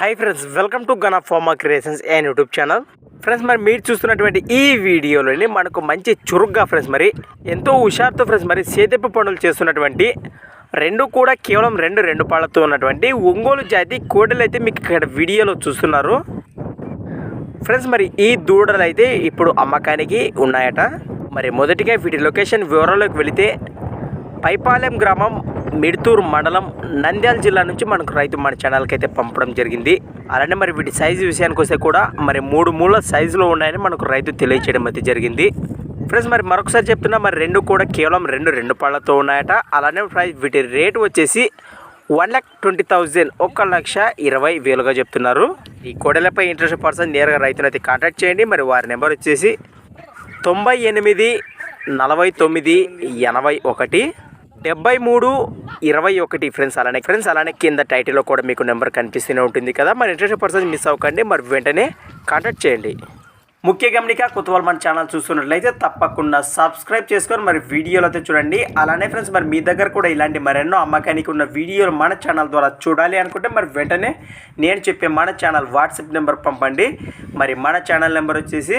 Hi friends welcome to Gana pharma creations and YouTube channel friends మరి మీరు చూస్తున్నటువంటి ఈ వీడియోలోని మనకు మంచి చురుగ్గా ఫ్రెండ్స్ మరి ఎంతో హుషారుతో ఫ్రెండ్స్ మరి సేదెప్పు పనులు చేస్తున్నటువంటి రెండు కూడా కేవలం రెండు రెండు పాళ్ళతో ఉన్నటువంటి ఒంగోలు జాతి కోడలు అయితే మీకు ఇక్కడ వీడియోలో చూస్తున్నారు. ఫ్రెండ్స్ మరి ఈ దూడలు అయితే ఇప్పుడు అమ్మకానికి ఉన్నాయట. మరి మొదటిగా వీటి లొకేషన్ వివరాల్లోకి వెళితే పైపాలెం గ్రామం మిడ్తూరు మండలం నంద్యాల జిల్లా నుంచి మనకు రైతు మన ఛానల్కి అయితే పంపడం జరిగింది. అలానే మరి వీటి సైజు విషయానికి వస్తే కూడా మరి మూడు మూల సైజులో ఉన్నాయని మనకు రైతు తెలియచేయడం అయితే జరిగింది. ఫ్రెండ్స్ మరి మరొకసారి చెప్తున్నా మరి రెండు కూడా కేవలం రెండు రెండు పళ్ళతో ఉన్నాయట. అలానే ప్రైస్ వీటి రేటు వచ్చేసి వన్ ల్యాక్ ట్వంటీ థౌజండ్ ఒక లక్ష ఇరవై వేలుగా చెప్తున్నారు. ఈ కోడలపై ఇంట్రెస్ట్ పర్సన్ నేరుగా రైతునైతే కాంటాక్ట్ చేయండి. మరి వారి నెంబర్ వచ్చేసి తొంభై ఎనిమిది నలభై తొమ్మిది ఎనభై ఒకటి. డెబ్బై మూడు ఇరవై ఒకటి ఫ్రెండ్స్ అలానే. ఫ్రెండ్స్ అలానే కింద టైటిల్లో కూడా మీకు నెంబర్ కనిపిస్తూనే ఉంటుంది కదా. మరి ఇంట్రెస్ట్ పర్సన్ మిస్ అవ్వకండి. మరి వెంటనే కాంటాక్ట్ చేయండి. ముఖ్య గమనిక కొత్తవాళ్ళు మన ఛానల్ చూస్తున్నట్లయితే తప్పకుండా సబ్స్క్రైబ్ చేసుకొని మరి వీడియోలు అయితే చూడండి. అలానే ఫ్రెండ్స్ మరి మీ దగ్గర కూడా ఇలాంటి మరెన్నో అమ్మకానికి ఉన్న వీడియోలు మన ఛానల్ ద్వారా చూడాలి అనుకుంటే మరి వెంటనే నేను చెప్పే మన ఛానల్ వాట్సాప్ నెంబర్ పంపండి. మరి మన ఛానల్ నెంబర్ వచ్చేసి